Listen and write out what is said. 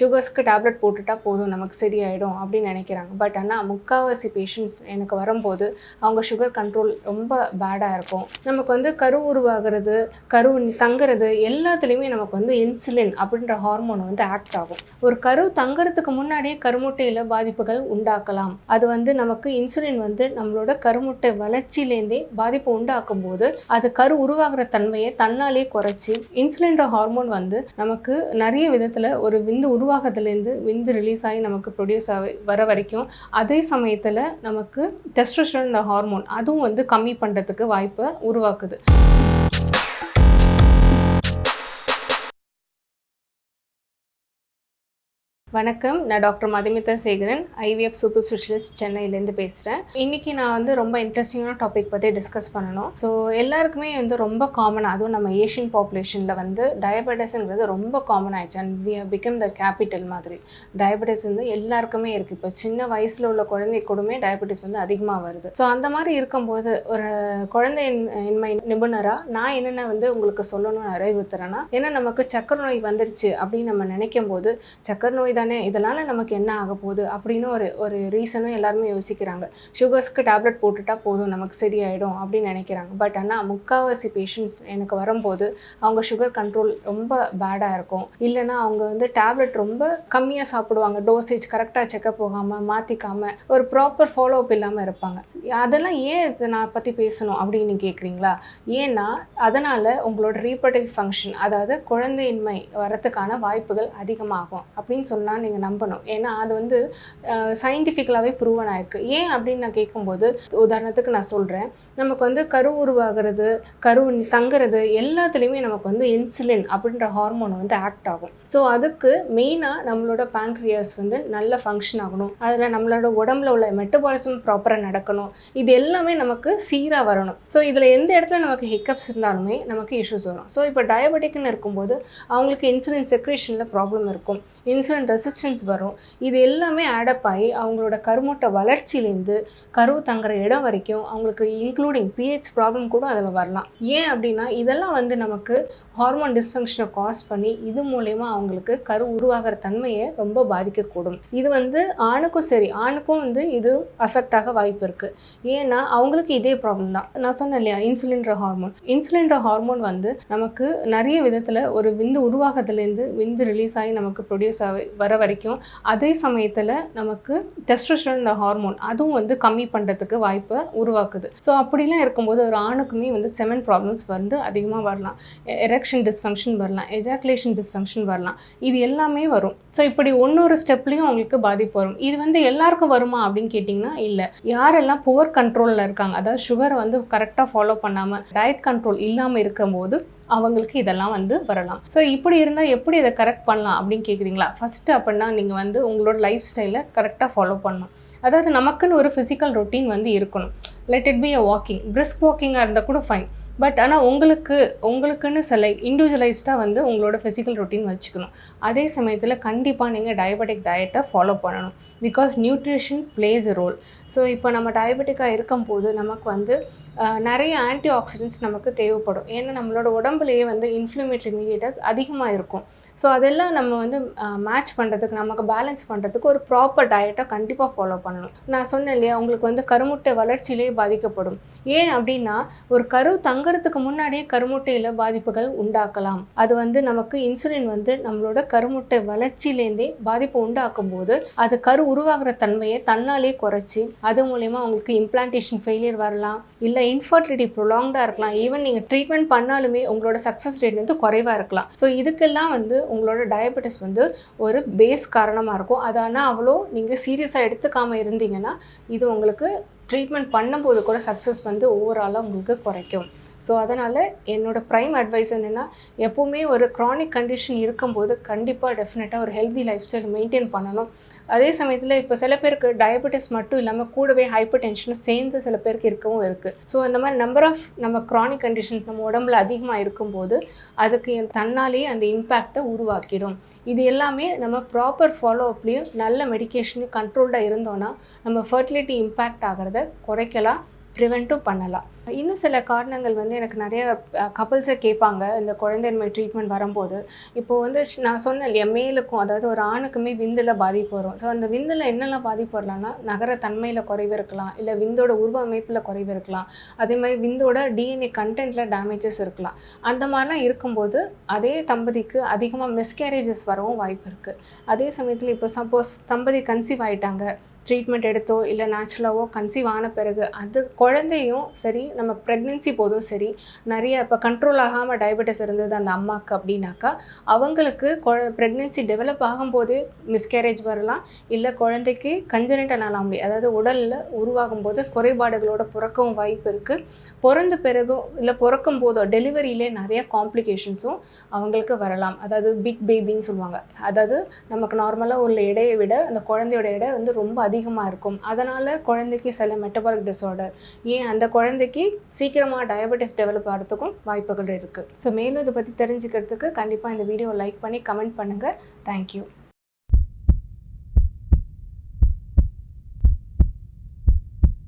சுகர்ஸ்க்கு tablet போட்டுட்டா போதும் நமக்கு சரியாயிடும் அப்படின்னு நினைக்கிறாங்க. பட் ஆனால் முக்கால்வாசி பேஷண்ட்ஸ் எனக்கு வரும்போது அவங்க சுகர் கண்ட்ரோல் ரொம்ப பேடாக இருக்கும். நமக்கு வந்து கரு உருவாகிறது கரு தங்குறது எல்லாத்துலேயுமே நமக்கு வந்து இன்சுலின் அப்படின்ற ஹார்மோன் வந்து ஆக்ட் ஆகும். ஒரு கரு தங்குறதுக்கு முன்னாடியே கருமுட்டையில் பாதிப்புகள் உண்டாக்கலாம். அது வந்து நமக்கு இன்சுலின் வந்து நம்மளோட கருமுட்டை வளர்ச்சியிலேருந்தே பாதிப்பு உண்டாக்கும் போது அது கரு உருவாகிற தன்மையை தன்னாலே குறைச்சி இன்சுலின்ற ஹார்மோன் வந்து நமக்கு நிறைய விதத்தில் ஒரு விந்து உருவாகத்துலேருந்து விந்து ரிலீஸ் ஆகி நமக்கு ப்ரொடியூஸ் ஆகி வர வரைக்கும் அதே சமயத்தில் நமக்கு டெஸ்ட்ரோஸ்டரோன் ஹார்மோன் அதுவும் வந்து கம்மி பண்ணுறதுக்கு வாய்ப்பை உருவாக்குது. வணக்கம். நான் doctor Madhumitha Sekaran. IVF super specialist சென்னையிலேருந்து பேசுகிறேன் இன்றைக்கி நான் வந்து ரொம்ப இன்ட்ரெஸ்டிங்கான டாபிக் பற்றி டிஸ்கஸ் பண்ணணும். ஸோ எல்லாருக்குமே வந்து ரொம்ப காமனாக அதுவும் நம்ம ஏஷியன் பாப்புலேஷனில் வந்து டயபெட்டிஸ்ங்கிறது ரொம்ப காமன் ஆயிடுச்சு. And we become the capital மாதிரி. டயபெட்டிஸ் வந்து எல்லாருக்குமே இருக்குது இப்போ சின்ன வயசில் உள்ள குழந்தை கூடமே டயபெட்டிஸ் வந்து அதிகமாக வருது. ஸோ அந்த மாதிரி இருக்கும்போது ஒரு குழந்தை இன்மை நிபுணராக நான் என்னென்ன வந்து உங்களுக்கு சொல்லணும்னு அறிவுறுத்துறேன்னா ஏன்னா நமக்கு சக்கரை நோய் வந்துடுச்சு அப்படின்னு நம்ம நினைக்கும் போது சக்கரை நோய் தானே? இதனால் நமக்கு என்ன ஆக போகுது? அப்படின்னு ஒரு ஒரு ரீசனும் எல்லாருமே யோசிக்கிறாங்க. சுகர்ஸ்க்கு டேப்லெட் போட்டுட்டா போதும் நமக்கு சரியாயிடும் அப்படின்னு நினைக்கிறாங்க. பட் ஆனால் முக்கால்வாசி பேஷண்ட்ஸ் எனக்கு வரும்போது அவங்க சுகர் கண்ட்ரோல் ரொம்ப பேடாக இருக்கும். இல்லைன்னா அவங்க வந்து டேப்லெட் ரொம்ப கம்மியாக சாப்பிடுவாங்க. டோசேஜ் கரெக்டாக செக்கப் போகாமல் மாற்றிக்காமல் ஒரு ப்ராப்பர் ஃபாலோ அப் இல்லாமல் இருப்பாங்க. அதெல்லாம் ஏன் இதை நான் பற்றி பேசணும் அப்படின்னு கேட்குறீங்களா ஏன்னா அதனால் உங்களோட ரீப்ரடக்டிவ் ஃபங்க்ஷன் அதாவது குழந்தையின்மை வரத்துக்கான வாய்ப்புகள் அதிகமாகும் அப்படின்னு தான் நீங்கள் நம்பணும். ஏன்னா அது வந்து சயின்டிஃபிக்கலாகவே ப்ரூவன் ஆயிருக்கு. ஏன் அப்படின்னு நான் கேட்கும்போது உதாரணத்துக்கு நான் சொல்கிறேன் நமக்கு வந்து கரு உருவாகிறது கரு தங்குறது எல்லாத்துலேயுமே நமக்கு வந்து இன்சுலின் அப்படின்ற ஹார்மோன் வந்து ஆக்ட் ஆகும். ஸோ அதுக்கு மெயினாக நம்மளோட பேங்க்ரியாஸ் வந்து நல்ல ஃபங்க்ஷன் ஆகணும். அதில் நம்மளோட உடம்புல உள்ள மெட்டபாலிசம் ப்ராப்பராக நடக்கணும். இது எல்லாமே நமக்கு சீராக வரணும். ஸோ இதில் எந்த இடத்துல நமக்கு ஹிக்கப்ஸ் இருந்தாலுமே நமக்கு இஷ்யூஸ் வரும். ஸோ இப்போ டயபெட்டிக்னு இருக்கும்போது அவங்களுக்கு இன்சுலின் செக்ரேஷனில் ப்ராப்ளம் இருக்கும். இன்சுலின் ரெசிஸ்டன்ஸ் வரும். இது எல்லாமே ஆடப் ஆகி அவங்களோட கருமுட்டை வளர்ச்சியிலேருந்து கரு தங்குற இடம் வரைக்கும் அவங்களுக்கு இன்க்ளூடிங் பிஹெச் ப்ராப்ளம் கூட அதில் வரலாம். ஏன் அப்படின்னா இதெல்லாம் வந்து நமக்கு ஹார்மோன் டிஸ்ஃபங்க்ஷனை காஸ் பண்ணி இது மூலயமா அவங்களுக்கு கரு உருவாகிற தன்மையை ரொம்ப பாதிக்கக்கூடும். இது வந்து ஆணுக்கும் சரி ஆணுக்கும் வந்து இது அஃபெக்ட் ஆக வாய்ப்பு இருக்குது ஏன்னா அவங்களுக்கு இதே ப்ராப்ளம் தான். நான் சொன்னேன் இல்லையா இன்சுலின்ற ஹார்மோன் இன்சுலின்ற ஹார்மோன் வந்து நமக்கு நிறைய விதத்தில் ஒரு விந்து உருவாகத்துலேருந்து விந்து ரிலீஸ் ஆகி நமக்கு ப்ரொடியூஸ் ஆகி வர வரைக்கும் அதே சமயத்தில் நமக்கு டெஸ்ட்ரஷன் ஹார்மோன் அதுவும் வந்து கம்மி பண்ணுறதுக்கு வாய்ப்பை உருவாக்குது. ஸோ அப்படிலாம் இருக்கும்போது ஒரு ஆணுக்குமே வந்து செமன் ப்ராப்ளம்ஸ் வந்து அதிகமாக வரலாம். எரெக்ஷன் டிஸ்ஃபங்க்ஷன் வரலாம். எஜாக்குலேஷன் டிஸ்ஃபங்க்ஷன் வரலாம். இது எல்லாமே வரும். ஸோ இப்படி ஒன்னொரு ஸ்டெப்லேயும் அவங்களுக்கு பாதிப்பு வரும். இது வந்து எல்லாருக்கும் வருமா அப்படின்னு கேட்டிங்கன்னா இல்லை. யாரெல்லாம் புவர் கண்ட்ரோலில் இருக்காங்க அதாவது சுகரை வந்து கரெக்டாக ஃபாலோ பண்ணாமல் டயட் கண்ட்ரோல் இல்லாமல் இருக்கும்போது அவங்களுக்கு இதெல்லாம் வந்து வரலாம். ஸோ இப்படி இருந்தால் எப்படி இதை கரெக்ட் பண்ணலாம் அப்படின்னு கேட்குறீங்களா ஃபஸ்ட்டு அப்படின்னா நீங்கள் வந்து உங்களோட லைஃப் ஸ்டைலை கரெக்டாக ஃபாலோ பண்ணணும். அதாவது நமக்குன்னு ஒரு ஃபிசிக்கல் ரொட்டீன் வந்து இருக்கணும். Let it be a walking brisk வாக்கிங்காக இருந்தால் கூட ஃபைன் பட் ஆனால் உங்களுக்கு உங்களுக்குன்னு சில இண்டிவிஜுவலைஸ்டாக வந்து உங்களோட ஃபிசிக்கல் ரொட்டீன் வச்சுக்கணும். அதே சமயத்தில் கண்டிப்பாக நீங்கள் டயபெட்டிக் டயட்டை ஃபாலோ பண்ணணும். Because nutrition plays a role so இப்போ நம்ம டயபெட்டிக்காக இருக்கும்போது நமக்கு வந்து நிறைய ஆன்டி ஆக்சிடென்ட்ஸ் நமக்கு தேவைப்படும். ஏன்னா நம்மளோட உடம்புலேயே வந்து இன்ஃப்ளமேட்ரி மீடியேட்டர்ஸ் அதிகமாக இருக்கும். ஸோ அதெல்லாம் நம்ம வந்து மேட்ச் பண்ணுறதுக்கு நமக்கு பேலன்ஸ் பண்ணுறதுக்கு ஒரு ப்ராப்பர் டயட்டை கண்டிப்பாக ஃபாலோ பண்ணணும். நான் சொன்னேன் இல்லையா உங்களுக்கு வந்து கருமுட்டை வளர்ச்சியிலேயே பாதிக்கப்படும். ஏன் அப்படின்னா ஒரு கரு தங்குறதுக்கு முன்னாடியே கருமுட்டையில் பாதிப்புகள் உண்டாக்கலாம். அது வந்து நமக்கு இன்சுலின் வந்து நம்மளோட கருமுட்டை வளர்ச்சியிலேருந்தே பாதிப்பு உண்டாக்கும் போது அது கரு உருவாகிற தன்மையை தன்னாலே குறைச்சி அது மூலயமா அவங்களுக்கு இம்ப்ளான்டேஷன் ஃபெயிலியர் வரலாம். இல்லை இன்ஃபர்டிலிட்டி ப்ரொலாங்டாக இருக்கலாம். ஈவன் நீங்கள் ட்ரீட்மெண்ட் பண்ணாலுமே உங்களோட சக்ஸஸ் ரேட் வந்து குறைவாக இருக்கலாம். ஸோ இதுக்கெல்லாம் வந்து உங்களோட டயபெட்டிஸ் வந்து ஒரு பேஸ் காரணமாக இருக்கும். அது ஆனால் அவ்வளோ நீங்கள் சீரியஸாக எடுத்துக்காமல் இருந்தீங்கன்னா இது உங்களுக்கு ட்ரீட்மெண்ட் பண்ணும்போது கூட சக்ஸஸ் வந்து ஓவராலாக உங்களுக்கு குறைக்கும். ஸோ அதனால் என்னோடய ப்ரைம் அட்வைஸ் என்னென்னா எப்போவுமே ஒரு க்ரானிக் கண்டிஷன் இருக்கும்போது கண்டிப்பாக டெஃபினட்டாக ஒரு ஹெல்தி லைஃப் ஸ்டைல் மெயின்டைன் பண்ணணும். அதே சமயத்தில் இப்போ சில பேருக்கு டயபெட்டிஸ் மட்டும் இல்லாமல் கூடவே ஹைப்பர் டென்ஷனும் சேர்ந்து சில பேருக்கு இருக்கவும் இருக்குது ஸோ அந்த மாதிரி நம்பர் ஆஃப் நம்ம க்ரானிக் கண்டிஷன்ஸ் நம்ம உடம்புல அதிகமாக இருக்கும்போது அதுக்கு தன்னாலேயே அந்த இம்பேக்டை உருவாக்கிடும். இது எல்லாமே நம்ம ப்ராப்பர் ஃபாலோ அப்லேயும் நல்ல மெடிக்கேஷனையும் கண்ட்ரோல்டாக இருந்தோன்னா நம்ம ஃபர்டிலிட்டி இம்பேக்ட் ஆகிறத குறைக்கலாம். ப்ரிவெண்ட்டும் பண்ணலாம். இன்னும் சில காரணங்கள் வந்து எனக்கு நிறைய கப்பல்ஸை கேட்பாங்க இந்த குழந்தையின்மை ட்ரீட்மெண்ட் வரும்போது. இப்போது வந்து நான் சொன்னேன் இல்லையா மேலுக்கும் அதாவது ஒரு ஆணுக்குமே விந்தில் பாதிப்பு வரும். ஸோ அந்த விந்தில் என்னெல்லாம் பாதிப்பு வரலாம்னா நகர தன்மையில் குறைவு இருக்கலாம் இல்லை விந்தோட உருவ அமைப்பில் குறைவு இருக்கலாம். அதே மாதிரி விந்தோட டிஎன்ஏ கண்டென்ட்டில் டேமேஜஸ் இருக்கலாம். அந்த மாதிரிலாம் இருக்கும்போது அதே தம்பதிக்கு அதிகமாக மிஸ்கேரேஜஸ் வரவும் வாய்ப்பு இருக்குது அதே சமயத்தில் இப்போ சப்போஸ் தம்பதி கன்சீவ் ஆகிட்டாங்க ட்ரீட்மெண்ட் எடுத்தோ இல்லை நேச்சுரலாவோ கன்சீவ் ஆன பிறகு அது குழந்தையும் சரி நம்ம ப்ரெக்னென்சி போதும் சரி நிறைய இப்போ கண்ட்ரோல் ஆகாமல் டயபெட்டிஸ் இருந்தது அந்த அம்மாவுக்கு அப்படின்னாக்கா அவங்களுக்கு ப்ரெக்னென்சி டெவலப் ஆகும்போதே மிஸ்கேரேஜ் வரலாம் இல்லை குழந்தைக்கு கஞ்சனிட்டல் அனாமலி அதாவது உடலில் உருவாகும் போது குறைபாடுகளோட பிறக்கவும் வாய்ப்பு இருக்குது பிறந்த பிறகும் இல்லை பிறக்கும் போதோ டெலிவரியிலே நிறைய காம்ப்ளிகேஷன்ஸும் அவங்களுக்கு வரலாம். அதாவது பிக் பேபின்னு சொல்லுவாங்க. அதாவது நமக்கு நார்மலாக உள்ள எடையை விட அந்த குழந்தையோட எடை வந்து ரொம்ப அதிகம் அதிகமாக இருக்கும். அதனால் குழந்தைக்கு சில மெட்டபாலிக் டிஸார்டர் ஏன் அந்த குழந்தைக்கு சீக்கிரமாக டயபெட்டிஸ் டெவலப் ஆகிறதுக்கும் வாய்ப்புகள் இருக்குது ஸோ மேலும் இதை பற்றி தெரிஞ்சுக்கிறதுக்கு கண்டிப்பாக இந்த வீடியோ லைக் பண்ணி கமெண்ட் பண்ணுங்கள் தேங்க்யூ